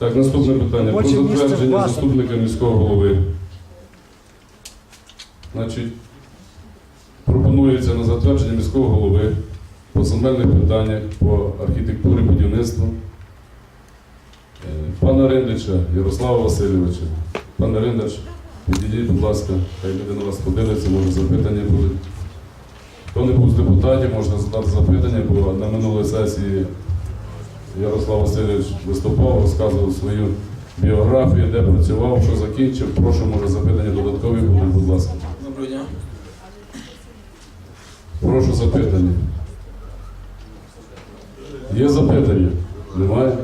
Так, наступне питання. Про затвердження заступника міського голови. Значить, пропонується на затвердження міського голови по земельних питаннях, по архітектурі будівництва. Е, Пана Риндича Ярослава Васильовича. Пане Риндич, підійдіть, будь ласка, хай люди на вас подивляться, може запитання будуть. Хто не був з депутатів, можна задати запитання, бо на минулій сесії Ярослав Васильович виступав, розказував свою біографію, де працював, що закінчив. Прошу, може, запитання додаткові будуть, будь ласка. Доброго дня. Прошу запитання. Є запитання? Немає?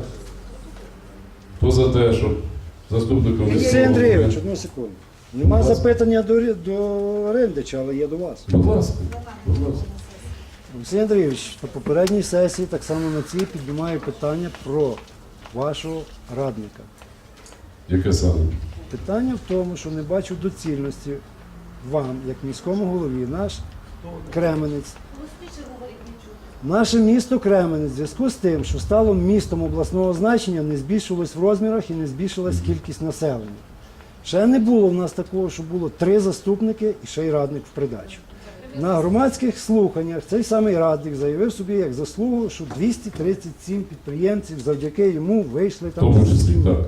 Хто за те, щоб заступником Олексій міського голови- Андрійович, одну секунду. Нема запитання до, до Рендича, але є до вас. Будь ласка, будь ласка. Олексій Андрійович, на попередній сесії, так само на цій, піднімаю питання про вашого радника. Яке саме? Питання в тому, що не бачу доцільності вам, як міському голові, наш Кременець. Наше місто Кременець в зв'язку з тим, що стало містом обласного значення, не збільшилось в розмірах і не збільшилась кількість населення. Ще не було в нас такого, що було три заступники і ще й радник в придачу. На громадських слуханнях цей самий радник заявив собі як заслугу, що 237 підприємців завдяки йому вийшли В там. тому числі, так.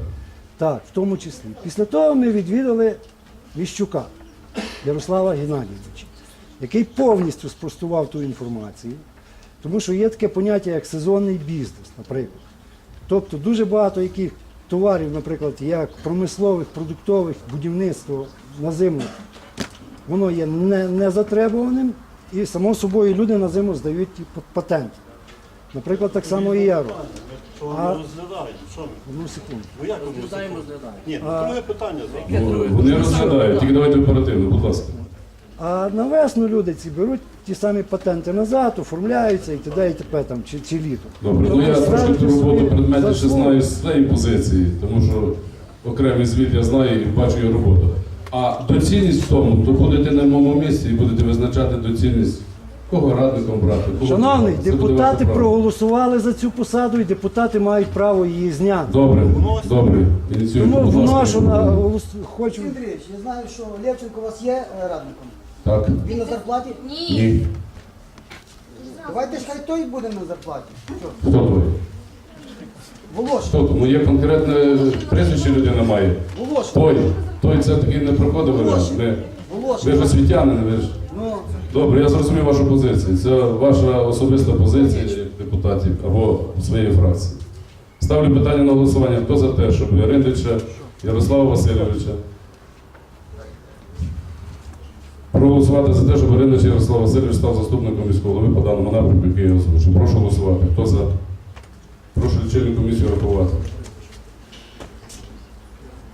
Так, в тому числі. Після того ми відвідали Віщука Ярослава Геннадійовича, який повністю спростував ту інформацію, тому що є таке поняття як сезонний бізнес, наприклад. Тобто дуже багато яких товарів, наприклад, як промислових, продуктових, будівництво на зиму, воно є не, не і само собою люди на зиму здають ті п- Наприклад, так само і яро. Що А- вони розглядають? Одну секунду. Ну як вони Розглядаємо, розглядають? розглядаємо. Ні, ну друге питання зараз. Вони розглядають, тільки давайте оперативно, будь ласка. А на весну люди ці беруть ті самі патенти назад, оформляються і т.д. і т.п. там, чи, чи літо. Добре, ну я трошки ту роботу заслуги. знаю з своєї позиції, тому що окремий звіт я знаю і бачу його роботу. А доцільність в тому, то будете на моєму місці і будете визначати доцільність, кого радником брати. кого Шановний, брати. Це буде депутати ваше право. проголосували за цю посаду і депутати мають право її зняти. Добре, добре. Тому будь ласка. вношу на голос... хочу. Олексій Андрійович, я знаю, що Левченко у вас є е, радником. Так. Він на зарплаті? Ні. Давайте ж хай той буде на зарплаті. Що? Хто той? Волошин. Хто? Ну є конкретне прізвище людина має. Волошин. Той. Той це таки не проходив варіант. Не. Ви ж освітянин, ви ж. Ну, Добре, я зрозумів вашу позицію. Це ваша особиста позиція як депутатів або своєї фракції. Ставлю питання на голосування. Хто за те, щоб Яриндича Ярослава Васильовича проголосувати за те, щоб Яриндич Ярослав Васильович став заступником міського голови по даному напрямку, який я озвучив. Прошу голосувати. Хто за? Лічильну комісію рахувати.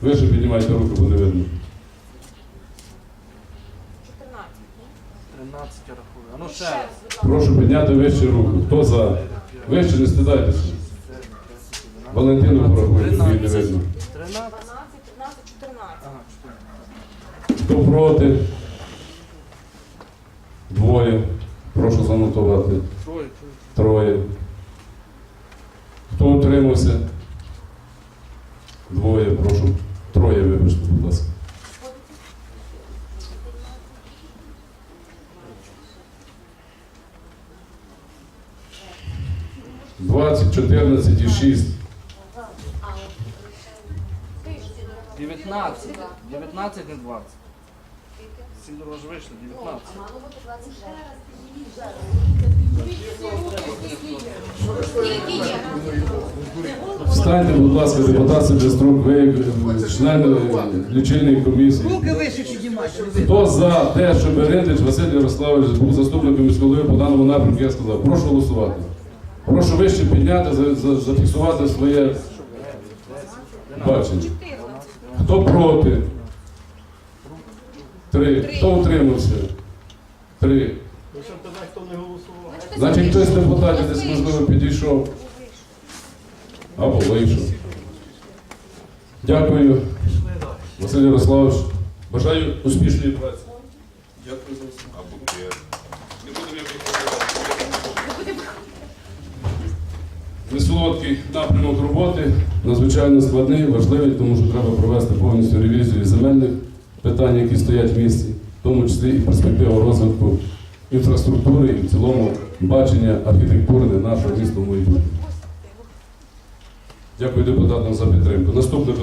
Ви ще піднімайте руку, бо не видно. 13 я рахую. А ну ще раз. Прошу підняти вище руку. Хто за? Вище не стидайтеся. Валентину порахуйте, мені не видно. 13. 12, 15, 14. Ага, Хто проти? Двоє. Прошу занотувати. Троє. Троє. Утримався? Двоє, прошу. Троє, вибачте, будь ласка. Двадцять, чотирнадцять і шість. 19. 19, не 20. Всі дорож вийшли, 19. Встаньте, будь ласка, депутат Сидеструк, ви члени лічильної комісії. руки вище піднімайте. Хто за те, щоб Риндич Василь Ярославович був заступником міського голови по даному напрямку, я сказав, прошу голосувати. Прошу вище підняти, за- за- зафіксувати своє бачення. Хто проти? Три. Хто утримався? Три. Голосував. Значить, хтось з депутатів десь можливо підійшов. Або вийшов. Дякую, Василь Ярославович. Бажаю успішної праці. Дякую за все. Не будемо Несолодкий напрямок роботи, надзвичайно складний, важливий, тому що треба провести повністю ревізію земельних питань, які стоять в місті, в тому числі і перспективу розвитку інфраструктури і в цілому бачення архітектурне нашого міста в майбутньому. Дякую депутатам за підтримку. Наступне